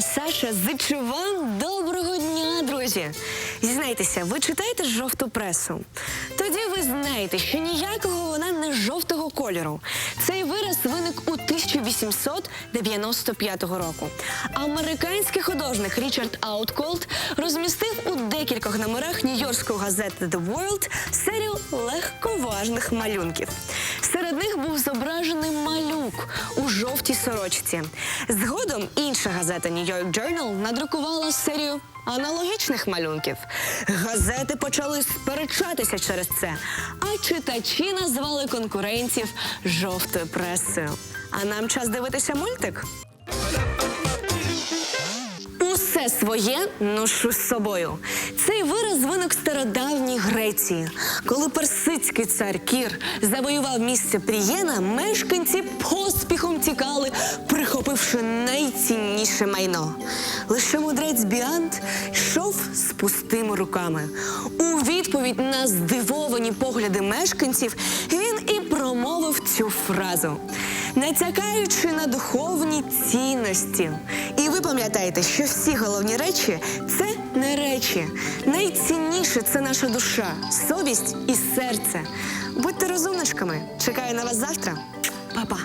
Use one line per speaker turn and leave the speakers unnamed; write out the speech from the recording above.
Саша, зичу вам доброго дня, друзі. Зізнайтеся, ви читаєте жовту пресу? Тоді ви знаєте, що ніякого вона не жовтого кольору. Цей вираз виник у 1895 року. Американський художник Річард Аутколд розмістив у декількох номерах нью-йоркської газети The World серію легковажних малюнків. Серед них був зображений малюк у жовтій сорочці. Згодом інша газета New York Journal надрукувала серію аналогічних малюнків. Газети почали сперечатися через це, а читачі назвали конкурентів жовтою пресою. А нам час дивитися мультик. Своє ношу з собою. Цей вираз виник в стародавній Греції. Коли персидський цар Кір завоював місце Прієна, мешканці поспіхом тікали, прихопивши найцінніше майно. Лише мудрець Біант йшов з пустими руками. У відповідь на здивовані погляди мешканців він і промовив цю фразу натякаючи на духовні цінності. І ви пам'ятаєте, що всі головні речі це не речі. Найцінніше це наша душа, совість і серце. Будьте розумничками. Чекаю на вас завтра. Па-па.